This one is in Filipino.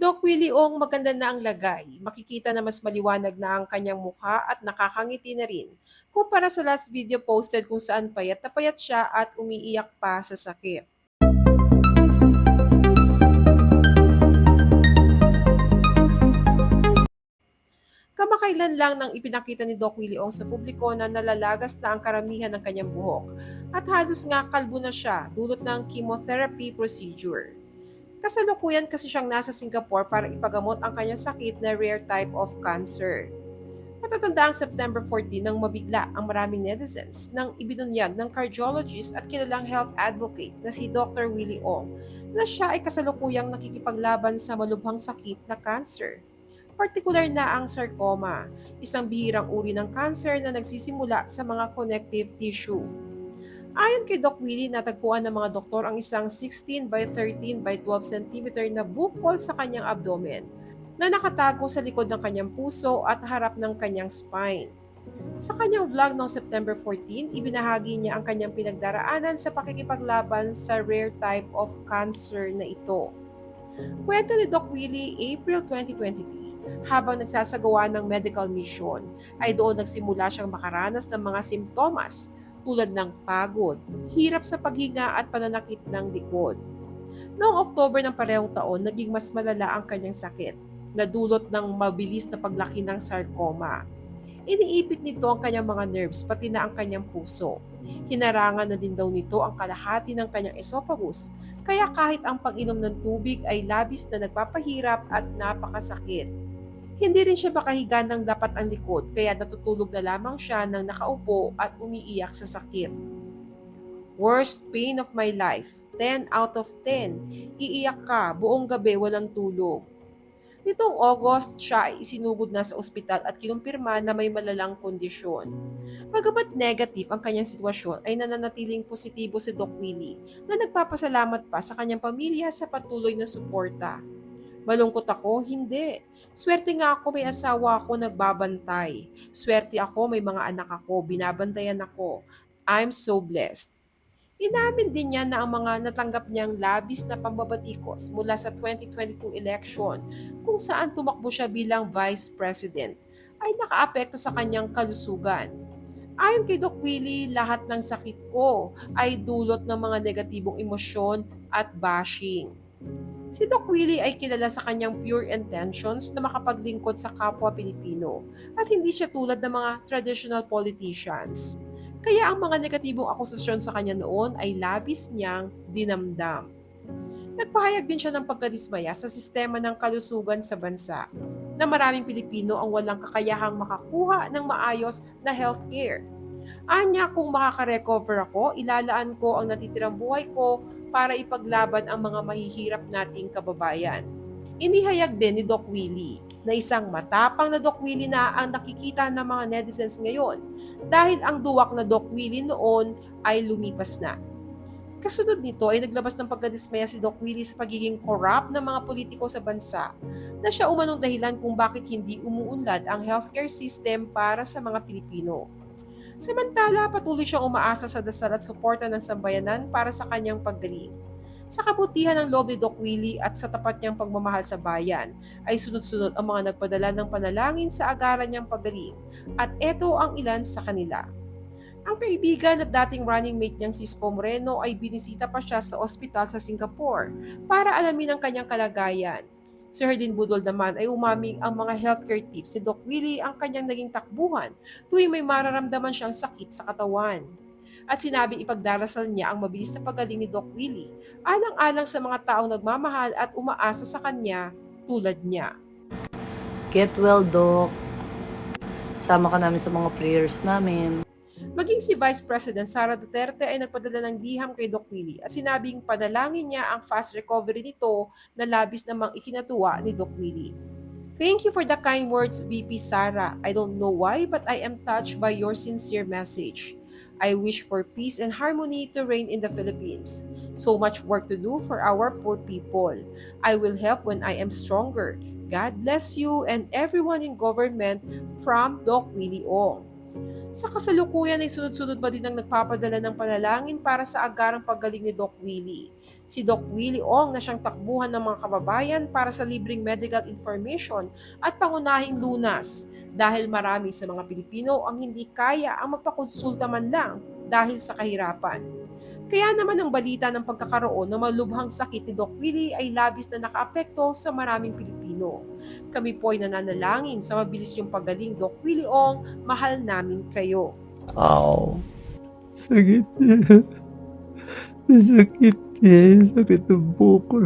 Doc Willie Ong maganda na ang lagay. Makikita na mas maliwanag na ang kanyang mukha at nakakangiti na rin. Kumpara sa last video posted kung saan payat na payat siya at umiiyak pa sa sakit. Kamakailan lang nang ipinakita ni Doc Willie Ong sa publiko na nalalagas na ang karamihan ng kanyang buhok at halos nga kalbo na siya dulot ng chemotherapy procedure. Kasalukuyan kasi siyang nasa Singapore para ipagamot ang kanyang sakit na rare type of cancer. Matatanda ang September 14 nang mabigla ang maraming netizens nang ibinunyag ng cardiologist at kilalang health advocate na si Dr. Willie Ong na siya ay kasalukuyang nakikipaglaban sa malubhang sakit na cancer. Partikular na ang sarcoma, isang bihirang uri ng cancer na nagsisimula sa mga connective tissue. Ayon kay Doc Willie, natagpuan ng mga doktor ang isang 16 by 13 by 12 cm na bukol sa kanyang abdomen na nakatago sa likod ng kanyang puso at harap ng kanyang spine. Sa kanyang vlog noong September 14, ibinahagi niya ang kanyang pinagdaraanan sa pakikipaglaban sa rare type of cancer na ito. Kwento ni Doc Willie, April 2023, habang nagsasagawa ng medical mission, ay doon nagsimula siyang makaranas ng mga simptomas tulad ng pagod, hirap sa paghinga at pananakit ng likod. Noong October ng parehong taon, naging mas malala ang kanyang sakit, na dulot ng mabilis na paglaki ng sarcoma. Iniipit nito ang kanyang mga nerves pati na ang kanyang puso. Hinarangan na din daw nito ang kalahati ng kanyang esophagus, kaya kahit ang pag-inom ng tubig ay labis na nagpapahirap at napakasakit. Hindi rin siya makahiga ng dapat ang likod kaya natutulog na lamang siya ng nakaupo at umiiyak sa sakit. Worst pain of my life, 10 out of 10. Iiyak ka, buong gabi walang tulog. Nitong August, siya ay isinugod na sa ospital at kinumpirma na may malalang kondisyon. Bagamat negative ang kanyang sitwasyon, ay nananatiling positibo si Doc Willie na nagpapasalamat pa sa kanyang pamilya sa patuloy na suporta. Malungkot ako? Hindi. Swerte nga ako may asawa ako nagbabantay. Swerte ako may mga anak ako, binabantayan ako. I'm so blessed. Inamin din niya na ang mga natanggap niyang labis na pambabatikos mula sa 2022 election kung saan tumakbo siya bilang vice president ay nakaapekto sa kanyang kalusugan. Ayon kay Doc Willie, lahat ng sakit ko ay dulot ng mga negatibong emosyon at bashing. Si Doc Willie ay kilala sa kanyang pure intentions na makapaglingkod sa kapwa Pilipino at hindi siya tulad ng mga traditional politicians. Kaya ang mga negatibong akusasyon sa kanya noon ay labis niyang dinamdam. Nagpahayag din siya ng pagkadismaya sa sistema ng kalusugan sa bansa na maraming Pilipino ang walang kakayahang makakuha ng maayos na healthcare. Anya kung makaka-recover ako, ilalaan ko ang natitirang buhay ko para ipaglaban ang mga mahihirap nating kababayan. Inihayag din ni Doc Willie na isang matapang na Doc Willie na ang nakikita ng mga netizens ngayon dahil ang duwak na Doc Willie noon ay lumipas na. Kasunod nito ay naglabas ng pagkadismaya si Doc Willie sa pagiging corrupt ng mga politiko sa bansa na siya umanong dahilan kung bakit hindi umuunlad ang healthcare system para sa mga Pilipino. Samantala, patuloy siyang umaasa sa dasal at suporta ng sambayanan para sa kanyang paggaling. Sa kabutihan ng loob ni Doc Willie at sa tapat niyang pagmamahal sa bayan, ay sunod-sunod ang mga nagpadala ng panalangin sa agaran niyang paggaling at eto ang ilan sa kanila. Ang kaibigan at dating running mate niyang si Isko Moreno ay binisita pa siya sa ospital sa Singapore para alamin ang kanyang kalagayan. Si Herdin Budol naman ay umaming ang mga healthcare tips ni Doc Willie ang kanyang naging takbuhan tuwing may mararamdaman siyang sakit sa katawan at sinabing ipagdarasal niya ang mabilis na pagaling ni Doc Willie, alang-alang sa mga taong nagmamahal at umaasa sa kanya tulad niya. Get well, Doc. Sama ka namin sa mga prayers namin. Maging si Vice President Sara Duterte ay nagpadala ng liham kay Doc Willie at sinabing panalangin niya ang fast recovery nito na labis namang ikinatuwa ni Doc Willie. Thank you for the kind words, VP Sara. I don't know why, but I am touched by your sincere message. I wish for peace and harmony to reign in the Philippines. So much work to do for our poor people. I will help when I am stronger. God bless you and everyone in government from Doc Willie Ong. Sa kasalukuyan ay sunod-sunod ba din ang nagpapadala ng panalangin para sa agarang paggaling ni Doc Willie. Si Doc Willie Ong na siyang takbuhan ng mga kababayan para sa libreng medical information at pangunahing lunas dahil marami sa mga Pilipino ang hindi kaya ang magpakonsulta man lang dahil sa kahirapan. Kaya naman ang balita ng pagkakaroon ng malubhang sakit ni Doc Willie ay labis na nakaapekto sa maraming Pilipino. Kami po ay nananalangin sa mabilis yung pagaling Doc Willie Ong, mahal namin kayo. Ow. Sakit niya. Sakit niya. Sakit ng buko.